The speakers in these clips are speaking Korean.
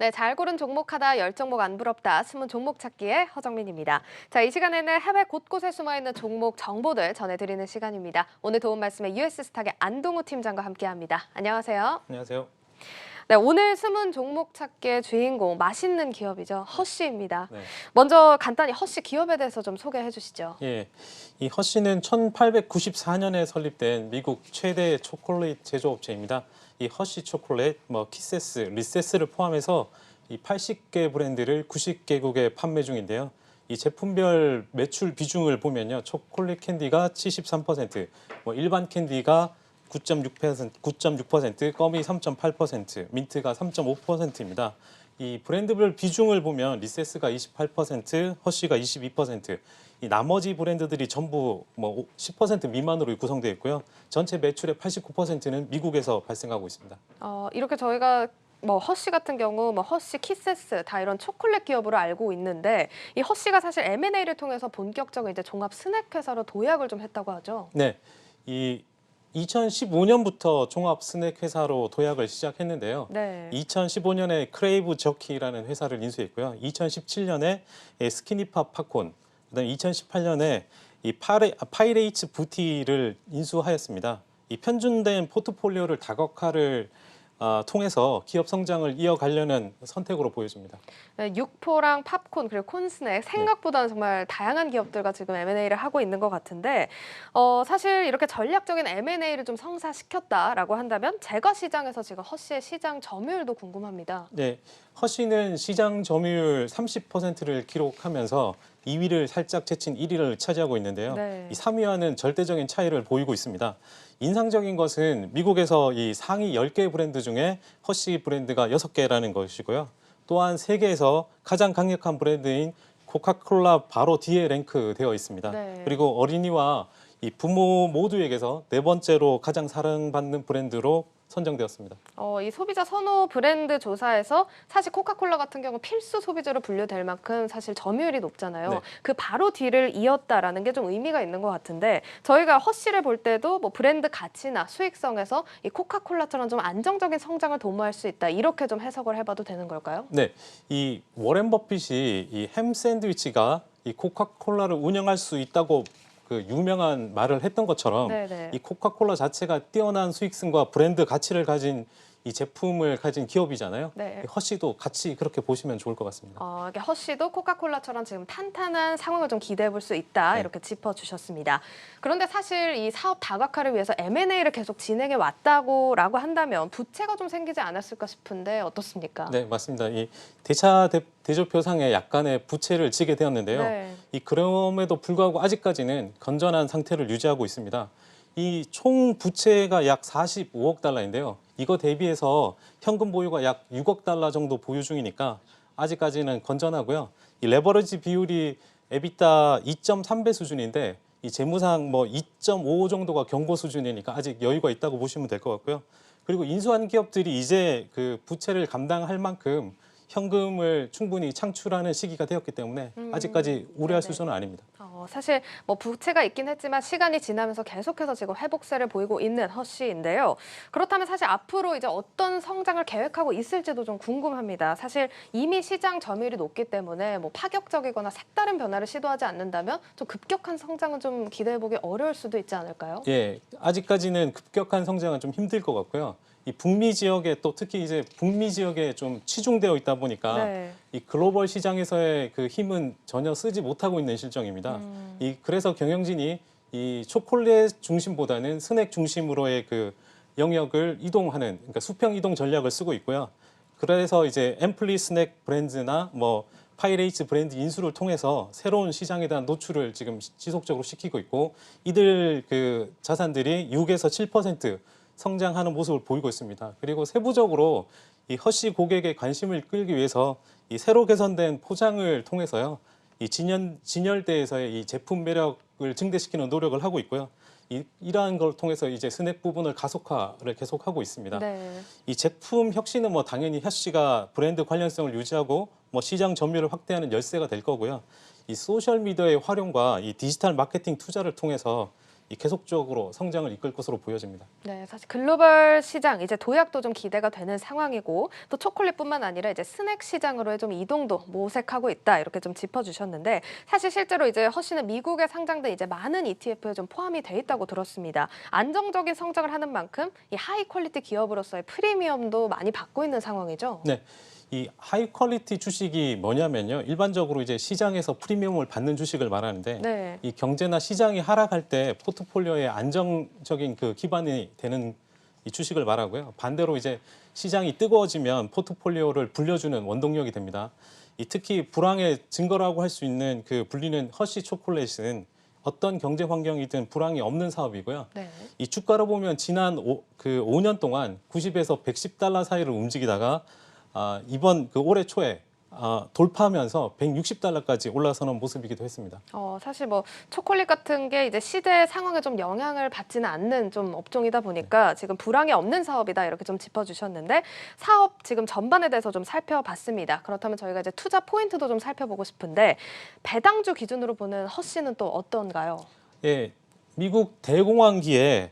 네, 잘 고른 종목하다 열 종목 안 부럽다 숨은 종목 찾기의 허정민입니다. 자, 이 시간에는 해외 곳곳에 숨어 있는 종목 정보들 전해드리는 시간입니다. 오늘 도움 말씀에 US 스탁의 안동우 팀장과 함께합니다. 안녕하세요. 안녕하세요. 네, 오늘 숨은 종목 찾기의 주인공 맛있는 기업이죠 허쉬입니다. 네. 먼저 간단히 허쉬 기업에 대해서 좀 소개해 주시죠. 예, 이 허쉬는 1894년에 설립된 미국 최대 초콜릿 제조업체입니다. 이 허쉬 초콜릿, 뭐 키세스, 리세스를 포함해서 이 80개 브랜드를 90개국에 판매 중인데요. 이 제품별 매출 비중을 보면요, 초콜릿 캔디가 73%, 뭐 일반 캔디가 9.6%, 9.6%, 껌이 3.8%, 민트가 3.5%입니다. 이 브랜드별 비중을 보면 리세스가 28%, 허쉬가 22%, 이 나머지 브랜드들이 전부 뭐 10% 미만으로 구성되어 있고요. 전체 매출의 89%는 미국에서 발생하고 있습니다. 어, 이렇게 저희가 뭐 허쉬 같은 경우 뭐 허쉬 키세스 다 이런 초콜릿 기업으로 알고 있는데 이 허쉬가 사실 M&A를 통해서 본격적인 이제 종합 스낵 회사로 도약을 좀 했다고 하죠. 네, 이 2015년부터 종합 스낵 회사로 도약을 시작했는데요. 네. 2015년에 크레이브 저키라는 회사를 인수했고요. 2017년에 스키니팝 팝콘, 그다음에 2018년에 이 파레, 파이레이츠 부티를 인수하였습니다. 이 편준된 포트폴리오를 다각화를 아, 통해서 기업 성장을 이어가려는 선택으로 보여집니다. 네, 육포랑 팝콘 그리고 콘스낵 생각보다는 정말 다양한 기업들과 지금 M&A를 하고 있는 것 같은데 어, 사실 이렇게 전략적인 M&A를 좀 성사시켰다라고 한다면 제과 시장에서 지금 허쉬의 시장 점유율도 궁금합니다. 네, 허쉬는 시장 점유율 30%를 기록하면서 2위를 살짝 제친 1위를 차지하고 있는데요. 네. 이 3위와는 절대적인 차이를 보이고 있습니다. 인상적인 것은 미국에서 이 상위 10개 브랜드 중에 허쉬 브랜드가 6개라는 것이고요. 또한 세계에서 가장 강력한 브랜드인 코카콜라 바로 뒤에 랭크되어 있습니다. 네. 그리고 어린이와 이 부모 모두에게서 네 번째로 가장 사랑받는 브랜드로 선정되었습니다. 어, 이 소비자 선호 브랜드 조사에서 사실 코카콜라 같은 경우 필수 소비자로 분류될 만큼 사실 점유율이 높잖아요. 네. 그 바로 뒤를 이었다라는 게 좀 의미가 있는 것 같은데 저희가 허쉬를 볼 때도 뭐 브랜드 가치나 수익성에서 이 코카콜라처럼 좀 안정적인 성장을 도모할 수 있다 이렇게 좀 해석을 해봐도 되는 걸까요? 네, 이 워렌 버핏이 이 햄 샌드위치가 이 코카콜라를 운영할 수 있다고 그 유명한 말을 했던 것처럼 네네. 이 코카콜라 자체가 뛰어난 수익성과 브랜드 가치를 가진 이 제품을 가진 기업이잖아요. 네. 이 허쉬도 같이 그렇게 보시면 좋을 것 같습니다. 어, 이게 허쉬도 코카콜라처럼 지금 탄탄한 상황을 좀 기대해 볼 수 있다 네. 이렇게 짚어주셨습니다. 그런데 사실 이 사업 다각화를 위해서 M&A를 계속 진행해 왔다고 라고 한다면 부채가 좀 생기지 않았을까 싶은데 어떻습니까? 네, 맞습니다. 이 대차 대, 대조표상에 약간의 부채를 지게 되었는데요. 네. 이 그럼에도 불구하고 아직까지는 건전한 상태를 유지하고 있습니다. 이 총 부채가 약 45억 달러인데요. 이거 대비해서 현금 보유가 약 6억 달러 정도 보유 중이니까 아직까지는 건전하고요. 이 레버리지 비율이 에비타 2.3배 수준인데 이 재무상 뭐 2.5 정도가 경고 수준이니까 아직 여유가 있다고 보시면 될 것 같고요. 그리고 인수한 기업들이 이제 그 부채를 감당할 만큼 현금을 충분히 창출하는 시기가 되었기 때문에 음, 아직까지 우려할 네네. 수준은 아닙니다. 어, 사실 뭐 부채가 있긴 했지만 시간이 지나면서 계속해서 지금 회복세를 보이고 있는 허쉬인데요. 그렇다면 사실 앞으로 이제 어떤 성장을 계획하고 있을지도 좀 궁금합니다. 사실 이미 시장 점유율이 높기 때문에 뭐 파격적이거나 색다른 변화를 시도하지 않는다면 좀 급격한 성장은 좀 기대해 보기 어려울 수도 있지 않을까요? 예, 아직까지는 급격한 성장은 좀 힘들 것 같고요. 이 북미 지역에 또 특히 이제 북미 지역에 좀 치중되어 있다 보니까 네. 이 글로벌 시장에서의 그 힘은 전혀 쓰지 못하고 있는 실정입니다. 음. 이 그래서 경영진이 이 초콜릿 중심보다는 스낵 중심으로의 그 영역을 이동하는 그러니까 수평 이동 전략을 쓰고 있고요. 그래서 이제 앰플리 스낵 브랜드나 뭐 파이레이츠 브랜드 인수를 통해서 새로운 시장에 대한 노출을 지금 시- 지속적으로 시키고 있고 이들 그 자산들이 6에서 7% 성장하는 모습을 보이고 있습니다. 그리고 세부적으로 이 허쉬 고객의 관심을 끌기 위해서 이 새로 개선된 포장을 통해서요. 이 진연 진열대에서의 이 제품 매력을 증대시키는 노력을 하고 있고요. 이, 이러한 걸 통해서 이제 스낵 부분을 가속화를 계속하고 있습니다. 네. 이 제품 혁신은 뭐 당연히 혀씨가 브랜드 관련성을 유지하고 뭐 시장 점유율을 확대하는 열쇠가 될 거고요. 이 소셜 미디어의 활용과 이 디지털 마케팅 투자를 통해서 이 계속적으로 성장을 이끌 것으로 보여집니다. 네, 사실 글로벌 시장 이제 도약도 좀 기대가 되는 상황이고 또 초콜릿뿐만 아니라 이제 스낵 시장으로의 좀 이동도 모색하고 있다 이렇게 좀 짚어주셨는데 사실 실제로 이제 허쉬는 미국에 상장된 이제 많은 ETF에 좀 포함이 돼 있다고 들었습니다. 안정적인 성장을 하는 만큼 이 하이 퀄리티 기업으로서의 프리미엄도 많이 받고 있는 상황이죠. 네. 이 하이 퀄리티 주식이 뭐냐면요. 일반적으로 이제 시장에서 프리미엄을 받는 주식을 말하는데 네. 이 경제나 시장이 하락할 때 포트폴리오에 안정적인 그 기반이 되는 이 주식을 말하고요. 반대로 이제 시장이 뜨거워지면 포트폴리오를 불려주는 원동력이 됩니다. 이 특히 불황의 증거라고 할 수 있는 그 불리는 허쉬 초콜릿은 어떤 경제 환경이든 불황이 없는 사업이고요. 네. 이 주가로 보면 지난 오, 그 5년 동안 90에서 110달러 사이를 움직이다가 아, 이번 그 올해 초에 아, 돌파하면서 160달러까지 올라서는 모습이기도 했습니다. 어, 사실 뭐 초콜릿 같은 게 이제 시대 상황에 좀 영향을 받지는 않는 좀 업종이다 보니까 지금 불황이 없는 사업이다 이렇게 좀 짚어주셨는데 사업 지금 전반에 대해서 좀 살펴봤습니다. 그렇다면 저희가 이제 투자 포인트도 좀 살펴보고 싶은데 배당주 기준으로 보는 허 씨는 또 어떤가요? 예, 미국 대공황기에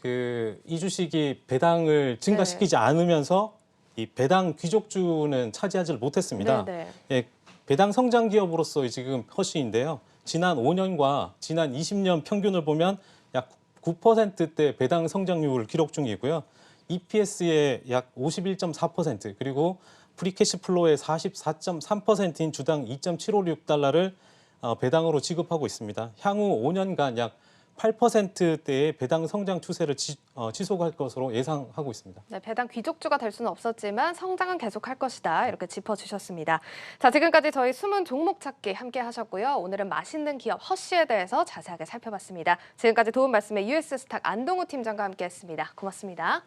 그 이 주식이 배당을 증가시키지 않으면서 이 배당 귀족주는 차지하지를 못했습니다. 네, 네. 예, 배당 성장 기업으로서 지금 허쉬인데요. 지난 5년과 지난 20년 평균을 보면 약 9%대 배당 성장률을 기록 중이고요. EPS의 약 51.4% 그리고 프리캐시 플로의 44.3%인 주당 2.756달러를 어, 배당으로 지급하고 있습니다. 향후 5년간 약 8%대의 배당 성장 추세를 지, 어, 지속할 것으로 예상하고 있습니다. 네, 배당 귀족주가 될 수는 없었지만 성장은 계속할 것이다 이렇게 짚어주셨습니다. 자, 지금까지 저희 숨은 종목 찾기 함께 하셨고요. 오늘은 맛있는 기업 허쉬에 대해서 자세하게 살펴봤습니다. 지금까지 도움 말씀의 US 스탁 안동우 팀장과 함께했습니다. 고맙습니다.